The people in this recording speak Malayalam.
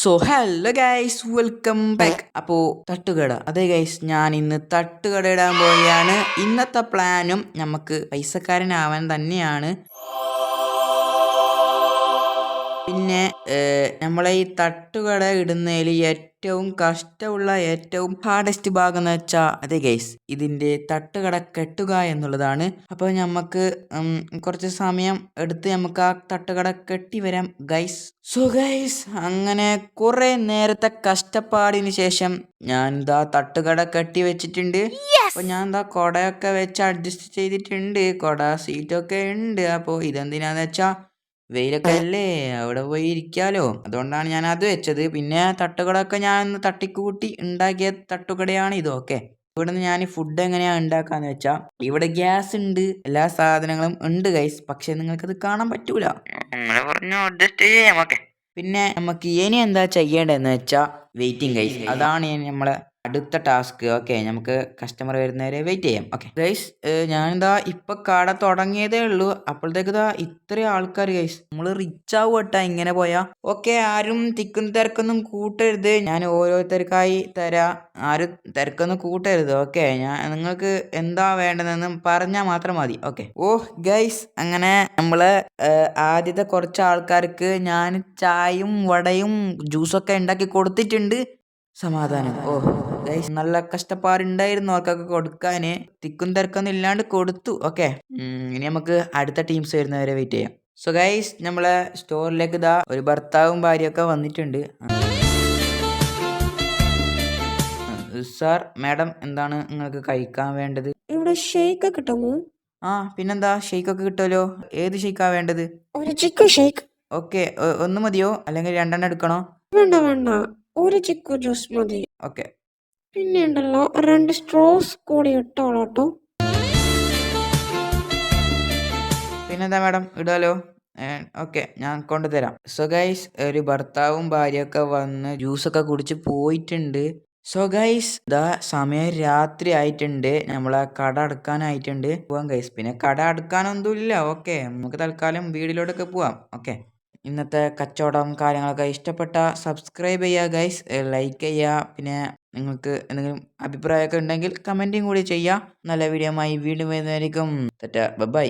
So hello guys welcome back അപ്പോൾ തട്ടുകട. അതെ ഗൈസ് ഞാൻ ഇന്ന് തട്ടുകട ഇടാൻ പോവുകയാണ്. ഇന്നത്തെ പ്ലാനും നമുക്ക് പൈസക്കാരനാവാൻ തന്നെയാണ്. പിന്നെ നമ്മളെ ഈ തട്ടുകട ഇടുന്നതിൽ ഏറ്റവും കഷ്ടമുള്ള ഏറ്റവും ഹാർഡസ്റ്റ് ഭാഗം എന്ന് വെച്ചാൽ അതെ ഗൈസ് ഇതിന്റെ തട്ടുകട കെട്ടുക എന്നുള്ളതാണ്. അപ്പോൾ നമുക്ക് കുറച്ച് സമയം എടുത്ത് നമുക്ക് ആ തട്ടുകട കെട്ടി വരാം ഗൈസ് സോ ഗൈസ് അങ്ങനെ കുറെ നേരത്തെ കഷ്ടപ്പാടിന് ശേഷം ഞാൻ ഇതാ തട്ടുകട കെട്ടി വെച്ചിട്ടുണ്ട്. അപ്പൊ ഞാൻ എന്താ കൊടയൊക്കെ വെച്ച് അഡ്ജസ്റ്റ് ചെയ്തിട്ടുണ്ട്. കൊട സീറ്റൊക്കെ ഉണ്ട്. അപ്പോൾ ഇതെന്തിനാന്ന് വെച്ചാ വെയിലൊക്കെ അല്ലേ? അവിടെ പോയി ഇരിക്കാലോ. അതുകൊണ്ടാണ് ഞാൻ അത് വെച്ചത്. പിന്നെ തട്ടുകടയൊക്കെ ഞാൻ ഒന്ന് തട്ടിക്കൂട്ടി ഉണ്ടാക്കിയ തട്ടുകടയാണ് ഇതൊക്കെ ഇവിടെ നിന്ന് ഞാൻ ഫുഡ് എങ്ങനെയാണ് ഉണ്ടാക്കാന്ന് വെച്ചാ ഇവിടെ ഗ്യാസ് ഉണ്ട്. എല്ലാ സാധനങ്ങളും ഉണ്ട് ഗൈസ് പക്ഷെ നിങ്ങൾക്കത് കാണാൻ പറ്റൂല. അങ്ങനെ പറഞ്ഞു അഡ്ജസ്റ്റ് ചെയ്യാം. ഓക്കെ. പിന്നെ നമുക്ക് ഇനി എന്താ ചെയ്യേണ്ടതെന്ന് വെച്ചാ വെയിറ്റിംഗ് ഗൈസ് അതാണ് നമ്മളെ അടുത്ത ടാസ്ക്. ഓക്കെ നമുക്ക് കസ്റ്റമർ വരുന്നവരെ വെയിറ്റ് ചെയ്യാം. ഓക്കെ. ഗൈസ് ഞാനിതാ ഇപ്പൊ കട തുടങ്ങിയതേ ഉള്ളൂ. അപ്പോഴത്തേക്ക് ഇതാ ഇത്രയും ആൾക്കാർ ഗൈസ് നമ്മൾ റിച്ച് ആവും കേട്ടാ ഇങ്ങനെ പോയാ. ഓക്കെ ആരും തിക്കും തിരക്കൊന്നും കൂട്ടരുത്. ഞാൻ ഓരോരുത്തർക്കായി തരാ. ആരും തിരക്കൊന്നും കൂട്ടരുത്. ഓക്കെ ഞാൻ നിങ്ങൾക്ക് എന്താ വേണ്ടതെന്ന് പറഞ്ഞാൽ മാത്രം മതി. ഓക്കെ. ഓ ഗൈസ് അങ്ങനെ നമ്മൾ ആദ്യത്തെ കുറച്ച് ആൾക്കാർക്ക് ഞാൻ ചായയും വടയും ജ്യൂസൊക്കെ ഉണ്ടാക്കി കൊടുത്തിട്ടുണ്ട്. സമാധാനം. ഓ ഗൈസ് നല്ല കഷ്ടപ്പാടുണ്ടായിരുന്നു അവർക്കൊക്കെ കൊടുക്കാന്. തിക്കും തിരക്കൊന്നും ഇല്ലാണ്ട് കൊടുത്തു. ഓക്കെ. ഇനി നമുക്ക് അടുത്ത ടീംസ് വരുന്നവരെ വെയിറ്റ് ചെയ്യാം. സോ ഗൈസ് നമ്മളെ സ്റ്റോറിലേക്ക് ഇതാ ഒരു ഭർത്താവും ഭാര്യയൊക്കെ വന്നിട്ടുണ്ട്. സാർ മാഡം എന്താണ് നിങ്ങൾക്ക് കഴിക്കാൻ വേണ്ടത്? ഇവിടെ ഷേക്ക് കിട്ടുമോ ആ പിന്നെന്താ? ഷേക്ക് ഒക്കെ കിട്ടുമല്ലോ ഏത് ഷെയ്ക്കാ വേണ്ടത്? ഒരു ചിക്കൻ ഷേക്ക് ഓക്കെ ഒന്ന് മതിയോ? അല്ലെങ്കിൽ രണ്ടെണ്ണം എടുക്കണോ? വേണ്ട വേണ്ട. ഒരു ചിക്കു ജ്യൂസ് മതി. ഓക്കെ. പിന്നെ ഉണ്ടല്ലോ രണ്ട് സ്ട്രോസ് കൂടി ഇട്ടോളാട്ടോ പിന്നെന്താ മാഡം ഇടാലോ ഓക്കെ ഞാൻ കൊണ്ടുതരാം. സോ ഗൈസ് ഒരു ഭർത്താവും ഭാര്യയൊക്കെ വന്ന് ജ്യൂസൊക്കെ കുടിച്ച് പോയിട്ടുണ്ട്. സോ ഗൈസ് ഇതാ സമയം രാത്രി ആയിട്ടുണ്ട്. നമ്മളെ കട അടക്കാനായിട്ടുണ്ട്. പോവാം ഗൈസ് പിന്നെ കട അടക്കാനൊന്നും ഇല്ല ഓക്കെ നമുക്ക് തൽക്കാലം വീടിലോട്ടൊക്കെ പോവാം. ഓക്കെ. ഇന്നത്തെ കച്ചവടം കാര്യങ്ങളൊക്കെ ഇഷ്ടപ്പെട്ട സബ്സ്ക്രൈബ് ചെയ്യുക ഗൈസ് ലൈക്ക് ചെയ്യുക. പിന്നെ നിങ്ങൾക്ക് എന്തെങ്കിലും അഭിപ്രായമൊക്കെ ഉണ്ടെങ്കിൽ കമന്റും കൂടി ചെയ്യുക. നല്ല വീഡിയോ ആയി വീണ്ടും വരുന്നതായിരിക്കും. തെറ്റ. ബൈ